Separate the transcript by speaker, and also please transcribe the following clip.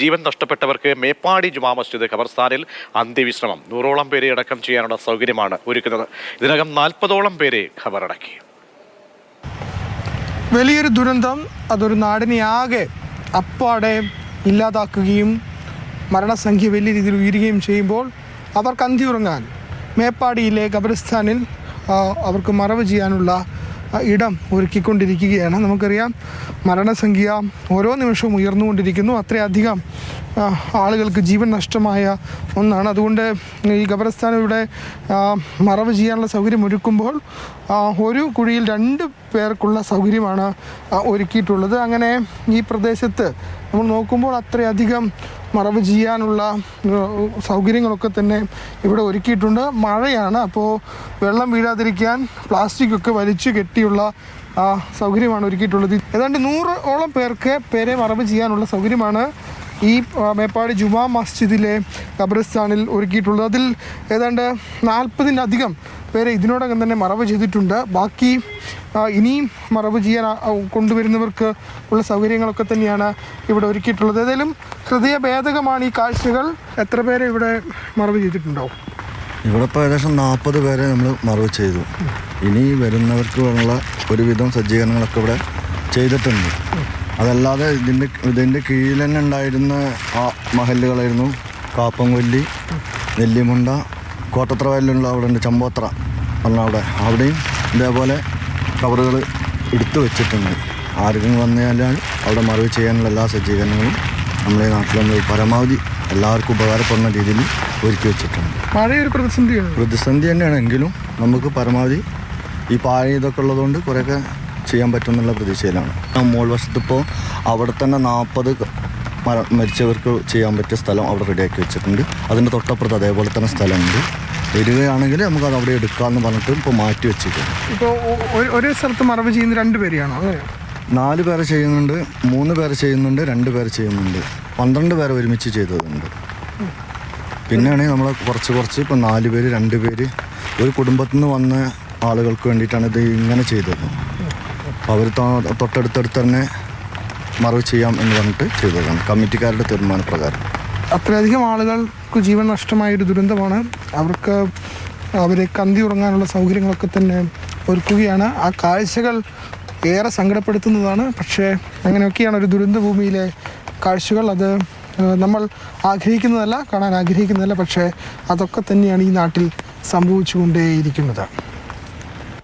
Speaker 1: ജീവൻ നഷ്ടപ്പെട്ടവർക്ക് മേപ്പാടി ജുമാ മസ്ജിദ് ഖബർസ്ഥാനിൽ അന്ത്യവിശ്രമം. നൂറോളം പേരെ അടക്കം ചെയ്യാനുള്ള സൗകര്യമാണ് ഒരുക്കുന്നത്. ഇതിനകം നാൽപ്പതോളം പേരെ ഖബറടക്കി.
Speaker 2: വലിയൊരു ദുരന്തം അതൊരു നാടിനെ ആകെ അപ്പാടെ ഇല്ലാതാക്കുകയും മരണസംഖ്യ വലിയ രീതിയിൽ ഉയരുകയും ചെയ്യുമ്പോൾ അവർക്ക് അന്തിയുറങ്ങാൻ മേപ്പാടിയിലെ ഖബർസ്ഥാനിൽ അവർക്ക് മറവ് ചെയ്യാനുള്ള ഇടം ഒരുക്കിക്കൊണ്ടിരിക്കുകയാണ്. നമുക്കറിയാം മരണസംഖ്യ ഓരോ നിമിഷവും ഉയർന്നുകൊണ്ടിരിക്കുന്നു. അത്രയധികം ആളുകൾക്ക് ജീവൻ നഷ്ടമായ ഒന്നാണ്. അതുകൊണ്ട് ഈ ഖബറിസ്ഥാൻ ഇവിടെ മറവ് ചെയ്യാനുള്ള സൗകര്യം ഒരുക്കുമ്പോൾ ഒരു കുഴിയിൽ രണ്ട് പേർക്കുള്ള സൗകര്യമാണ് ഒരുക്കിയിട്ടുള്ളത്. അങ്ങനെ ഈ പ്രദേശത്ത് നമ്മൾ നോക്കുമ്പോൾ അത്രയധികം മറവ് ചെയ്യാനുള്ള സൗകര്യങ്ങളൊക്കെ തന്നെ ഇവിടെ ഒരുക്കിയിട്ടുണ്ട്. മഴയാണ് അപ്പോൾ വെള്ളം വീഴാതിരിക്കാൻ പ്ലാസ്റ്റിക് ഒക്കെ വലിച്ചു കെട്ടിയുള്ള സൗകര്യമാണ് ഒരുക്കിയിട്ടുള്ളത്. ഏതാണ്ട് നൂറോളം പേർക്ക് പേരെ മറവ് ചെയ്യാനുള്ള സൗകര്യമാണ് ഈ മേപ്പാടി ജുമാ മസ്ജിദിലെ ഖബറിസ്ഥാനിൽ ഒരുക്കിയിട്ടുള്ളത്. അതിൽ ഏതാണ്ട് നാൽപ്പതിനധികം പേരെ ഇതിനോടകം തന്നെ മറവ് ചെയ്തിട്ടുണ്ട്. ബാക്കി ഇനിയും മറവ് ചെയ്യാൻ കൊണ്ടുവരുന്നവർക്ക് ഉള്ള സൗകര്യങ്ങളൊക്കെ തന്നെയാണ് ഇവിടെ ഒരുക്കിയിട്ടുള്ളത്. ഏതായാലും ഹൃദയഭേദകമാണ് ഈ കാഴ്ചകൾ. എത്ര പേരെ ഇവിടെ മറവ് ചെയ്തിട്ടുണ്ടാവും
Speaker 3: ഇവിടെ ഇപ്പോൾ ഏകദേശം നാൽപ്പത് പേരെ നമ്മൾ മറവ് ചെയ്തു. ഇനി വരുന്നവർക്കുള്ള ഒരുവിധം സജ്ജീകരണങ്ങളൊക്കെ ഇവിടെ ചെയ്തിട്ടുണ്ട്. അതല്ലാതെ ഇതിന്റെ ഇതിന്റെ കീഴിൽ തന്നെ ഉണ്ടായിരുന്ന ആ മഹല്ലുകളായിരുന്നു കാപ്പംകൊല്ലി നെല്ലിമുണ്ട കോട്ടത്ര വയലിലുള്ള അവിടെ ഉണ്ട് ചമ്പോത്ര പറഞ്ഞ അവിടെ. അവിടെയും ഇതേപോലെ കവറുകൾ എടുത്തു വെച്ചിട്ടുണ്ട്. ആരെങ്കിലും വന്നാൽ അവിടെ മറവ് ചെയ്യാനുള്ള എല്ലാ സജ്ജീകരണങ്ങളും നമ്മളെ നാട്ടിൽ പരമാവധി എല്ലാവർക്കും ഉപകാരപ്പെടുന്ന രീതിയിൽ ഒരുക്കി വെച്ചിട്ടുണ്ട്.
Speaker 2: മഴയൊരു പ്രതിസന്ധിയാണ്.
Speaker 3: പ്രതിസന്ധി തന്നെയാണ്. എങ്കിലും നമുക്ക് പരമാവധി ഈ പാഴ ഇതൊക്കെ ഉള്ളതുകൊണ്ട് കുറേയൊക്കെ ചെയ്യാൻ പറ്റുമെന്നുള്ള പ്രതീക്ഷയിലാണ്. ആ മോൾ വശത്ത് ഇപ്പോൾ അവിടെ തന്നെ നാൽപ്പത് മരിച്ചവർക്ക് ചെയ്യാൻ പറ്റിയ സ്ഥലം അവിടെ റെഡിയാക്കി വെച്ചിട്ടുണ്ട്. അതിന്റെ തൊട്ടപ്പുറത്ത് അതേപോലെ തന്നെ സ്ഥലമുണ്ട്. വരികയാണെങ്കിൽ നമുക്ക് അത് അവിടെ എടുക്കാമെന്ന് പറഞ്ഞിട്ട് ഇപ്പോൾ മാറ്റി വെച്ചിട്ടുണ്ട്
Speaker 2: ഇപ്പോൾ ഒരേ സ്ഥലത്ത് മറവ് ചെയ്യുന്ന രണ്ട് പേരെയാണോ?
Speaker 3: നാല് പേര് ചെയ്യുന്നുണ്ട് മൂന്ന് പേര് ചെയ്യുന്നുണ്ട് രണ്ട് പേര് ചെയ്യുന്നുണ്ട്. പന്ത്രണ്ട് പേരെ ഒരുമിച്ച് ചെയ്തതുണ്ട്. പിന്നെയാണെങ്കിൽ നമ്മൾ കുറച്ച് കുറച്ച് ഇപ്പം നാല് പേര് രണ്ട് പേര് ഒരു കുടുംബത്തിൽ നിന്ന് വന്ന ആളുകൾക്ക് വേണ്ടിയിട്ടാണ് ഇത് ഇങ്ങനെ ചെയ്തത്. അവർ തൊട്ടടുത്തടുത്ത് തന്നെ മറവ് ചെയ്യാം എന്ന് പറഞ്ഞിട്ട് ചെയ്തതാണ്. കമ്മിറ്റിക്കാരുടെ തീരുമാനപ്രകാരം.
Speaker 2: അത്രയധികം ആളുകൾക്ക് ജീവൻ നഷ്ടമായ ഒരു ദുരന്തമാണ്. അവർക്ക് അവരെ കന്തി ഉറങ്ങാനുള്ള സൗകര്യങ്ങളൊക്കെ തന്നെ ഒരുക്കുകയാണ്. ആ കാഴ്ചകൾ ഏറെ സങ്കടപ്പെടുത്തുന്നതാണ്. പക്ഷേ അങ്ങനെയൊക്കെയാണ് ഒരു ദുരന്ത ഭൂമിയിലെ കാഴ്ചകൾ. അത് നമ്മൾ ആഗ്രഹിക്കുന്നതല്ല കാണാൻ ആഗ്രഹിക്കുന്നതല്ല. പക്ഷേ അതൊക്കെ തന്നെയാണ് ഈ നാട്ടിൽ സംഭവിച്ചുകൊണ്ടേയിരിക്കുന്നത്.